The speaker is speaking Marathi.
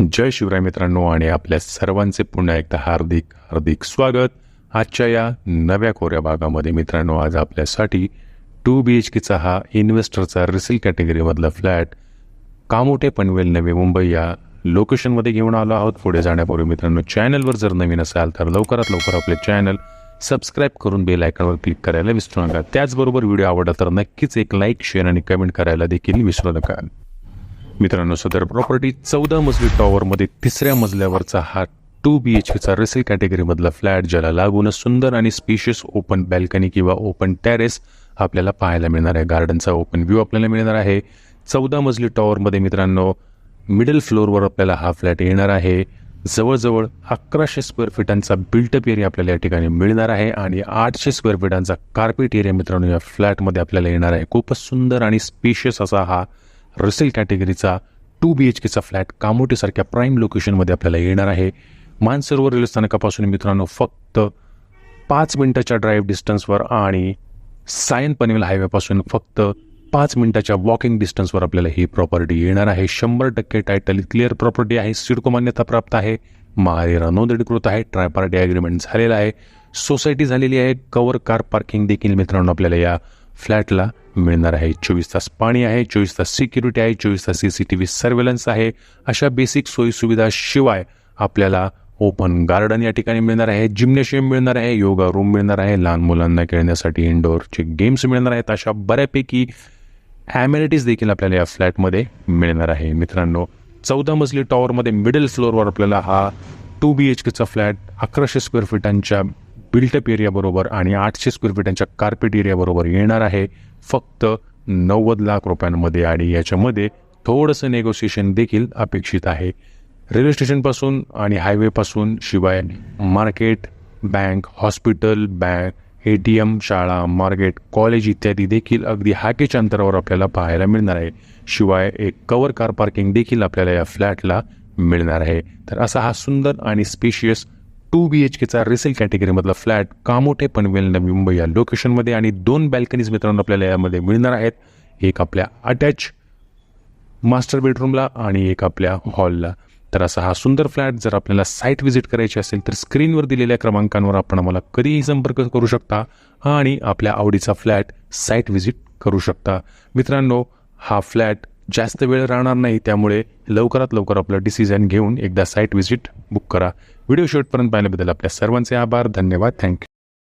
जय शिवराय मित्रांनो आणि आपल्या सर्वांचे पुन्हा एकदा हार्दिक हार्दिक स्वागत. आजच्या या नव्या कोऱ्या भागामध्ये मित्रांनो आज आपल्यासाठी टू बी एच केचा हा इन्व्हेस्टरचा रिसेल कॅटेगरीमधला फ्लॅट कामोठे पनवेल नवी मुंबई या लोकेशनमध्ये घेऊन आलो आहोत. पुढे जाण्यापूर्वी मित्रांनो चॅनलवर जर नवीन असाल तर लवकरात लवकर आपले चॅनल सबस्क्राईब करून बेल आयकॉनवर क्लिक करायला विसरू नका. त्याचबरोबर व्हिडिओ आवडला तर नक्कीच एक लाईक शेअर आणि कमेंट करायला देखील विसरू नका. मित्रांनो सदर प्रॉपर्टी चौदा मजली टॉवरमध्ये तिसऱ्या मजल्यावरचा हा टू बी एच केचा रेसेल कॅटेगरीमधला फ्लॅट ज्याला लागूनच सुंदर आणि स्पेशियस ओपन बॅल्कनी किंवा ओपन टेरेस आपल्याला पाहायला मिळणार आहे. गार्डनचा ओपन व्ह्यू आपल्याला मिळणार आहे. चौदा मजली टॉवरमध्ये मित्रांनो मिडल फ्लोअरवर आपल्याला हा फ्लॅट येणार आहे. जवळजवळ अकराशे स्क्वेअर फीटांचा बिल्टअप एरिया आपल्याला या ठिकाणी मिळणार आहे आणि आठशे स्क्वेअर फीटांचा कार्पेट एरिया मित्रांनो या फ्लॅटमध्ये आपल्याला येणार आहे. खूपच सुंदर आणि स्पेशियस असा हा रसेल कॅटेगरीचा टू बी एच केचा फ्लॅट कामोटीसारख्या प्राईम लोकेशनमध्ये आपल्याला येणार आहे. मानसरोवर रेल्वे स्थानकापासून मित्रांनो फक्त पाच मिनटाच्या ड्राईव्ह डिस्टन्सवर आणि सायन पनवेल हायवेपासून फक्त पाच मिनिटाच्या वॉकिंग डिस्टन्सवर आपल्याला ही प्रॉपर्टी येणार आहे. शंभर टक्के टायटल क्लिअर प्रॉपर्टी आहे. सिडको मान्यता प्राप्त आहे. महारेरा नोंदणीकृत आहे. ट्राय पार्टी ॲग्रीमेंट झालेला आहे. सोसायटी झालेली आहे. कवर कार पार्किंग देखील मित्रांनो आपल्याला या फ्लॅटला मिळणार आहे. चोवीस तास पाणी आहे चोवीस तास सिक्युरिटी आहे चोवीस तास C C T V surveillance आहे. अशा बेसिक सोयीसुविधा शिवाय आपल्याला ओपन गार्डन या ठिकाणी मिळणार आहे जिम्नेशियम मिळणार आहे योगा रूम मिळणार आहे लहान मुलांना खेळण्यासाठी इनडोअरचे गेम्स मिळणार आहेत. अशा बऱ्यापैकी ॲम्युनिटीज देखील आपल्याला या फ्लॅटमध्ये मिळणार आहे. मित्रांनो चौदा मजली टॉवरमध्ये मिडल फ्लोअरवर आपल्याला हा टू बी एच केचा फ्लॅट अकराशे स्क्वेअर फीटांच्या बिल्टअप एरियाबरोबर आणि आठशे स्क्वेअर फीटांच्या कार्पेट एरियाबरोबर येणार आहे फक्त नव्वद लाख रुपयांमध्ये आणि याच्यामध्ये थोडंसं नेगोसिएशन देखील अपेक्षित आहे. रेल्वे स्टेशनपासून आणि हायवेपासून शिवाय market bank hospital bank A T M शाळा मार्केट कॉलेज इत्यादी देखील अगदी हाकेच्या अंतरावर आपल्याला पाहायला मिळणार आहे. शिवाय एक कवर कार पार्किंग देखील आपल्याला या फ्लॅटला मिळणार आहे. तर असा हा सुंदर आणि स्पेशियस टू बी एच केचा रिसेल कॅटेगरीमधला फ्लॅट कामोठे पनवेल नवी मुंबई या लोकेशनमध्ये आणि दोन बॅल्कनीज मित्रांनो आपल्याला यामध्ये मिळणार आहेत. एक आपल्या अटॅच मास्टर बेडरूमला आणि एक आपल्या हॉलला तर असा हा सुंदर फ्लॅट जर आपल्याला साईट व्हिजिट करायची असेल तर स्क्रीनवर दिलेल्या क्रमांकांवर आपण आम्हाला कधीही संपर्क करू शकता आणि आपल्या आवडीचा फ्लॅट साईट व्हिजिट करू शकता. मित्रांनो हा फ्लॅट जास्त वेळ राहणार नाही त्यामुळे लवकरात लवकर आपलं डिसिजन घेऊन एकदा साईट व्हिजिट बुक करा. व्हिडिओ शेवटपर्यंत पाहिल्याबद्दल आपल्या सर्वांचे आभार धन्यवाद थँक्यू